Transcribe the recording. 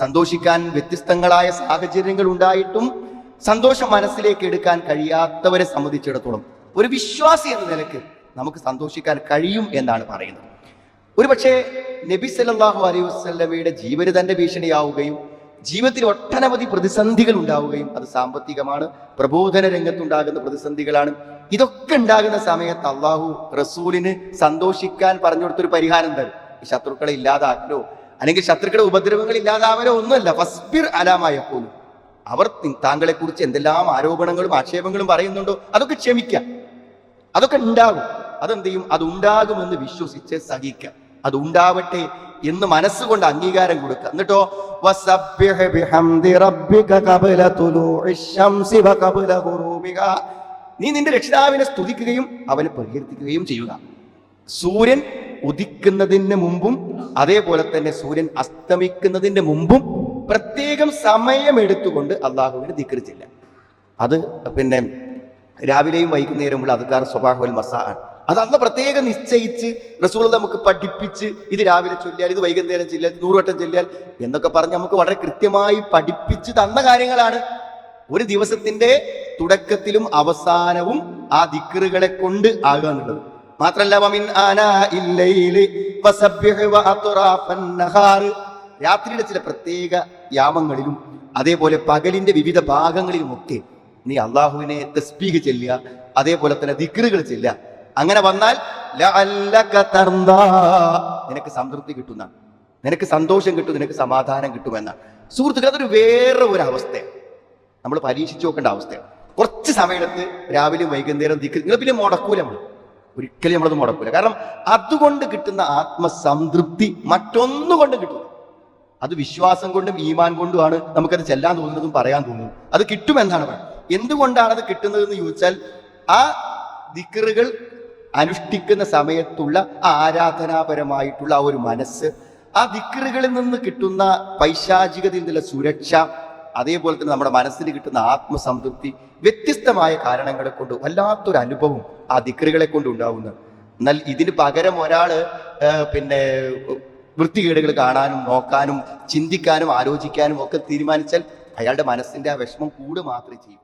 സന്തോഷിക്കാൻ വ്യത്യസ്തങ്ങളായ സാഹചര്യങ്ങൾ ഉണ്ടായിട്ടും സന്തോഷം മനസ്സിലേക്ക് എടുക്കാൻ കഴിയാത്തവരെ സംബന്ധിച്ചിടത്തോളം ഒരു വിശ്വാസി എന്ന നിലയ്ക്ക് നമുക്ക് സന്തോഷിക്കാൻ കഴിയും എന്നാണ് പറയുന്നത്. ഒരു പക്ഷേ നബി സല്ലാഹു അലൈഹി വസ്ലമയുടെ ജീവന് തന്നെ ഭീഷണിയാവുകയും ജീവിതത്തിൽ ഒട്ടനവധി പ്രതിസന്ധികൾ ഉണ്ടാവുകയും അത് സാമ്പത്തികമാണ് പ്രബോധന രംഗത്തുണ്ടാകുന്ന പ്രതിസന്ധികളാണ്. ഇതൊക്കെ ഉണ്ടാകുന്ന സമയത്ത് അള്ളാഹു റസൂലിന് സന്തോഷിക്കാൻ പറഞ്ഞു കൊടുത്തൊരു പരിഹാരം തരും ശത്രുക്കളെ ഇല്ലാതാക്കലോ അല്ലെങ്കിൽ ശത്രുക്കളുടെ ഉപദ്രവങ്ങൾ ഇല്ലാതാവലോ ഒന്നുമല്ല. ഫസ്ബിർ അലാമായ പോലും അവർ താങ്കളെ കുറിച്ച് എന്തെല്ലാം ആരോപണങ്ങളും ആക്ഷേപങ്ങളും പറയുന്നുണ്ടോ? അതൊക്കെ ക്ഷമിക്കാം. അതൊക്കെ ഉണ്ടാകും അതെന്ത് ചെയ്യും? അത് ഉണ്ടാകുമെന്ന് വിശ്വസിച്ച് സഹിക്കാം. അത് ഉണ്ടാവട്ടെ എന്ന് മനസ്സുകൊണ്ട് അംഗീകാരം കൊടുക്കുക എന്നിട്ടോ. നീ നിന്റെ രക്ഷിതാവിനെ സ്തുതിക്കുകയും അവനെ പ്രകീർത്തിക്കുകയും ചെയ്യുക. സൂര്യൻ ഉദിക്കുന്നതിന് മുമ്പും അതേപോലെ തന്നെ സൂര്യൻ അസ്തമിക്കുന്നതിന് മുമ്പും പ്രത്യേകം സമയമെടുത്തുകൊണ്ട് അള്ളാഹുവിനെ ധിക്കരിച്ചില്ല അത് പിന്നെ രാവിലെയും വൈകുന്നേരമുള്ള അതുകാർ സ്വഭാവൽ മസാ ആണ്. അത് അന്ന് പ്രത്യേകം നിശ്ചയിച്ച് റസൂൾ നമുക്ക് പഠിപ്പിച്ച് ഇത് രാവിലെ ചൊല്ലിയാൽ ഇത് വൈകുന്നേരം ചൊല്ലിയാൽ നൂറുവട്ടം ചൊല്ലിയാൽ എന്നൊക്കെ പറഞ്ഞ് നമുക്ക് വളരെ കൃത്യമായി പഠിപ്പിച്ച് തന്ന കാര്യങ്ങളാണ്. ഒരു ദിവസത്തിന്റെ തുടക്കത്തിലും അവസാനവും ആ ദിക്കറുകളെ കൊണ്ട് ആകുക എന്നുള്ളത്. മാത്രല്ല രാത്രിയുടെ ചില പ്രത്യേക യാമങ്ങളിലും അതേപോലെ പകലിന്റെ വിവിധ ഭാഗങ്ങളിലുമൊക്കെ നീ അള്ളാഹുവിനെ തസ്ബീഹ് ചെല്ലുക അതേപോലെ തന്നെ ദിക്റുകൾ ചെല്ലുക. അങ്ങനെ വന്നാൽ. നിനക്ക് സംതൃപ്തി കിട്ടുന്ന നിനക്ക് സന്തോഷം കിട്ടും നിനക്ക് സമാധാനം കിട്ടുമെന്നാണ് സുഹൃത്തുക്കൾ അതൊരു വേറെ ഒരു അവസ്ഥയാണ്. നമ്മൾ പരീക്ഷിച്ചു നോക്കേണ്ട അവസ്ഥയാണ്. കുറച്ച് സമയത്ത് രാവിലെ വൈകുന്നേരം ദിക്ർ നിങ്ങൾ പിന്നെ മുടക്കൂല നമ്മൾ ഒരിക്കലും നമ്മളത് മുടക്കൂല കാരണം അതുകൊണ്ട് കിട്ടുന്ന ആത്മസംതൃപ്തി മറ്റൊന്നുകൊണ്ടും കിട്ടില്ല അത് വിശ്വാസം കൊണ്ടും ഈമാൻ കൊണ്ടുമാണ് നമുക്കത് ചെല്ലാൻ തോന്നുന്നതും പറയാൻ തോന്നുന്നു. അത് കിട്ടുമെന്നാണ് പറയുന്നത്. എന്തുകൊണ്ടാണ് അത് കിട്ടുന്നത് എന്ന് ചോദിച്ചാൽ ആ ദിക്കറുകൾ അനുഷ്ഠിക്കുന്ന സമയത്തുള്ള ആരാധനാപരമായിട്ടുള്ള ആ ഒരു മനസ്സ് ആ ദിക്കറുകളിൽ നിന്ന് കിട്ടുന്ന പൈശാചികതയിൽ നിന്നുള്ള സുരക്ഷ അതേപോലെ തന്നെ നമ്മുടെ മനസ്സിന് കിട്ടുന്ന ആത്മസംതൃപ്തി വ്യത്യസ്തമായ കാരണങ്ങളെ കൊണ്ട് വല്ലാത്തൊരു അനുഭവം ആ ദിക്രികളെ കൊണ്ട് ഉണ്ടാവുന്നത്. എന്നാൽ ഇതിന് പകരം ഒരാൾ ആ, പിന്നെ വൃത്തികേടുകൾ കാണാനും നോക്കാനും ചിന്തിക്കാനും ആലോചിക്കാനും ഒക്കെ തീരുമാനിച്ചാൽ അയാളുടെ മനസ്സിന്റെ ആ വിഷമം കൂടു മാത്രമേ ചെയ്യൂ.